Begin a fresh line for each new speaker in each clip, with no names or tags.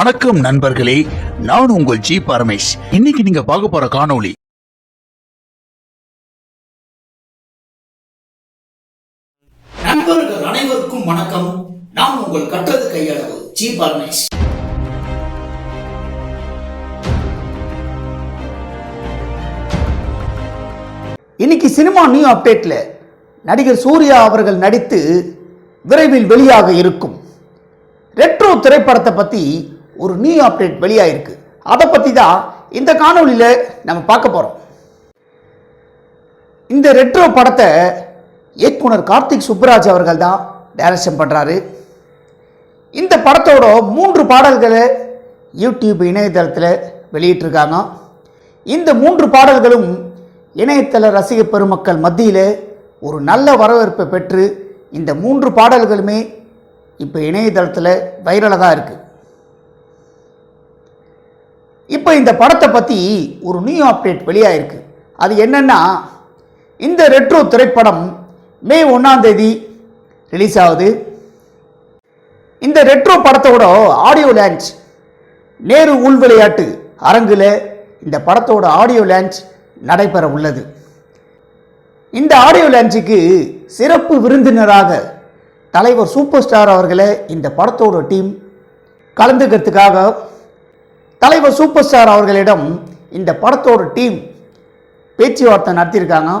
வணக்கம் நண்பர்களே நான் உங்கள் ஜி பரமேஷ். இன்னைக்கு நீங்க பார்க்க போற காணொளி
நண்பர்கள் அனைவருக்கும் வணக்கம். நான் உங்கள் கட்டது கையளவு ஜி பரமேஷ். இன்னைக்கு சினிமா நியூ அப்டேட்ல நடிகர் சூர்யா அவர்கள் நடித்து விரைவில் வெளியாக இருக்கும். ரெட்ரோ திரைப்படத்தை பத்தி ஒரு நியூ அப்டேட் வெளியாயிருக்கு. அதை பற்றி தான் இந்த காணொலியில் நம்ம பார்க்க போகிறோம் இந்த ரெட்ரோ படத்தை இயக்குனர் கார்த்திக் சுப்புராஜ் அவர்கள் தான் டைரக்ஷன் பண்ணுறாரு இந்த படத்தோட மூன்று பாடல்களை யூடியூப் இணையதளத்தில் வெளியிட்டிருக்காங்க. இந்த மூன்று பாடல்களும் இணையதள ரசிக பெருமக்கள் மத்தியில் ஒரு நல்ல வரவேற்பை பெற்று இந்த மூன்று பாடல்களுமே இப்போ இணையதளத்தில் வைரலாக தான் இருக்குது இப்போ இந்த படத்தை பற்றி ஒரு நியூ அப்டேட் வெளியாயிருக்கு. அது என்னென்னா இந்த ரெட்ரோ திரைப்படம் மே ஒன்றாந்தேதி ரிலீஸ் ஆகுது. இந்த ரெட்ரோ படத்தோட ஆடியோ லான்ச் நேரு உள் விளையாட்டு அரங்கில் இந்த படத்தோட ஆடியோ லான்ச் நடைபெற உள்ளது. இந்த ஆடியோ லான்ச்சுக்கு சிறப்பு விருந்தினராக தலைவர் சூப்பர் ஸ்டார் அவர்களை இந்த படத்தோட டீம் கலந்துக்கிறதுக்காக தலைவர் சூப்பர் ஸ்டார் அவர்களிடம் இந்த படத்தோட டீம் பேச்சுவார்த்தை நடத்தியிருக்காங்க.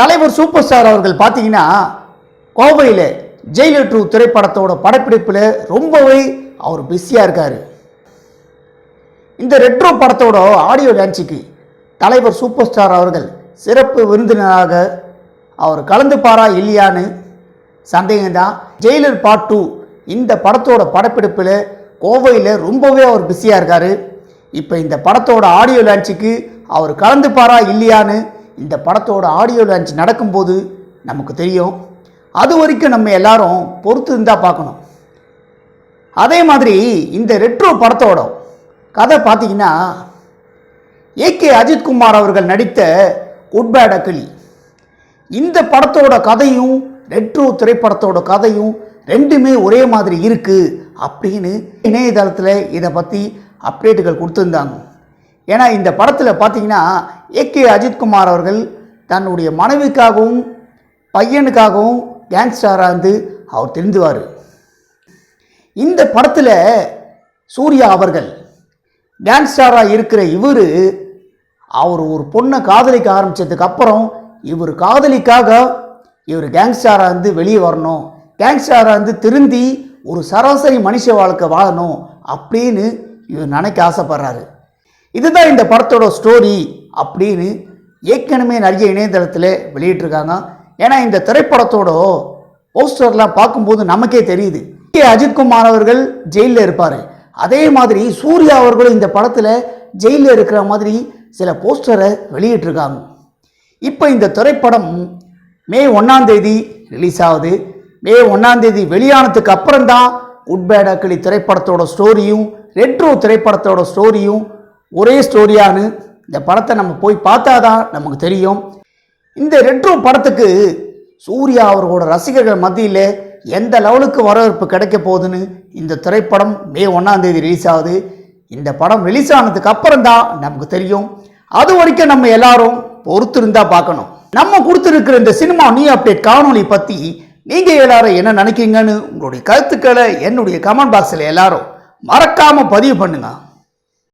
தலைவர் சூப்பர் ஸ்டார் அவர்கள் பார்த்தீங்கன்னா கோவையில் ஜெயிலர் டூ திரைப்படத்தோட படப்பிடிப்பில் ரொம்பவே அவர் பிஸியாக இருக்கார். இந்த ரெட்ரோ படத்தோட ஆடியோ லான்ச்சுக்கு தலைவர் சூப்பர் ஸ்டார் அவர்கள் சிறப்பு விருந்தினராக அவர் கலந்துப்பாரா இல்லையான்னு சந்தேகம்தான். ஜெயிலர் பார்ட் டூ இந்த படத்தோட படப்பிடிப்பில் கோவையில் ரொம்பவே அவர் பிஸியாக இருக்கார். இப்போ இந்த படத்தோட ஆடியோ லான்ச்சுக்கு அவர் கலந்துப்பாரா இல்லையான்னு இந்த படத்தோட ஆடியோ லான்ச் நடக்கும்போது நமக்கு தெரியும். அது வரைக்கும் நம்ம எல்லாரும் பொறுத்து இருந்தால் பார்க்கணும். அதே மாதிரி இந்த ரெட்ரோ படத்தோட கதை பார்த்தீங்கன்னா ஏகே அஜித்குமார் அவர்கள் நடித்த குட் பேட் அக்கிளி இந்த படத்தோட கதையும் ரெட்ரோ திரைப்படத்தோட கதையும் ரெண்டுமே ஒரே மாதிரி இருக்குது அப்படின்னு இணையதளத்தில் இதை பற்றி அப்டேட்டுகள் கொடுத்துருந்தாங்க. ஏன்னா இந்த படத்தில் பார்த்தீங்கன்னா ஏகே அஜித்குமார் அவர்கள் தன்னுடைய மனைவிக்காகவும் பையனுக்காகவும் கேங்ஸ்டராக இருந்து அவர் தெரிந்துவார். இந்த படத்தில் சூர்யா அவர்கள் கேங்ஸ்டாராக இருக்கிற இவர் அவர் ஒரு பொண்ணை காதலிக்க ஆரம்பித்ததுக்கப்புறம் இவர் காதலிக்காக இவர் கேங்ஸ்டாராக இருந்து வெளியே வரணும். கேங்ஸ்டாராக இருந்து திருந்தி ஒரு சராசரி மனுஷ வாழ்க்கை வாழணும் அப்படின்னு இவர் நினைக்க ஆசைப்படுறாரு. இதுதான் இந்த படத்தோட ஸ்டோரி அப்படின்னு ஏற்கனவே நிறைய இணையதளத்தில் வெளியிட்டிருக்காங்க. ஏன்னா இந்த திரைப்படத்தோட போஸ்டர்லாம் பார்க்கும்போது நமக்கே தெரியுது. கே. அஜித்குமார் அவர்கள் ஜெயிலில் இருப்பார். அதே மாதிரி சூர்யா அவர்களும் இந்த படத்தில் ஜெயிலில் இருக்கிற மாதிரி சில போஸ்டரை வெளியிட்டிருக்காங்க. இப்போ இந்த திரைப்படம் மே ஒன்றாம் தேதி ரிலீஸ் ஆகுது. மே ஒன்றாம் தேதி வெளியானதுக்கு அப்புறம்தான் குட் பேட் அக்கிளி திரைப்படத்தோட ஸ்டோரியும் ரெட்ரோ திரைப்படத்தோட ஸ்டோரியும் ஒரே ஸ்டோரியான்னு இந்த படத்தை நம்ம போய் பார்த்தாதான் நமக்கு தெரியும். இந்த ரெட்ரோ படத்துக்கு சூர்யா அவர்களோட ரசிகர்கள் மத்தியில் எந்த லெவலுக்கு வரவேற்பு கிடைக்க போகுதுன்னு இந்த திரைப்படம் மே ஒன்றாம் தேதி ரிலீஸ் ஆகுது. இந்த படம் ரிலீஸ் ஆனதுக்கு அப்புறம் தான் நமக்கு தெரியும். அது வரைக்கும் நம்ம எல்லாரும் பொறுத்திருந்தா பார்க்கணும். நம்ம கொடுத்துருக்கிற இந்த சினிமா நீ அப்டேட் காணொலி பற்றி நீங்கள் எல்லாரும் என்ன நினைக்கிறீங்கன்னு உங்களுடைய கருத்துக்களை என்னுடைய கமெண்ட் பாக்ஸில் எல்லாரும் மறக்காமல் பதிவு பண்ணுங்கள்